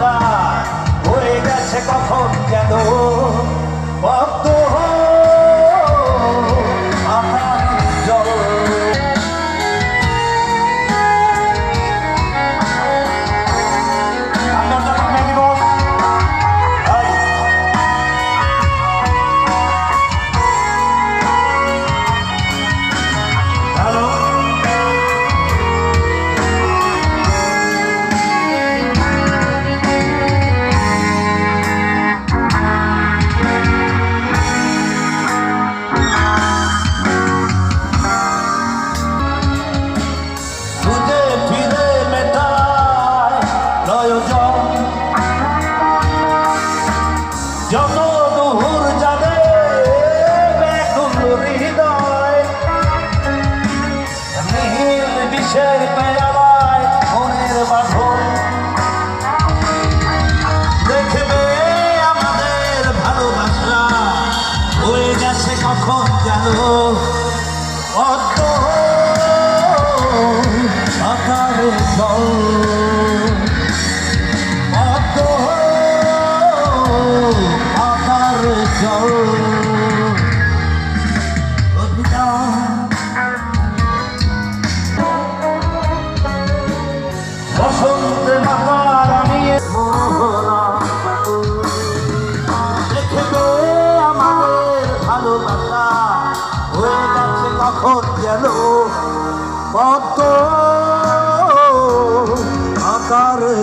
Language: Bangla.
ভালোবাসা বিষের পেয়ালায় মনের বাঁধন। দেখবে আমাদের ভালোবাসা হয়ে গেছে কখন জানো পদ্ম আকারে জল। কখন যেন পদ্ম আকারে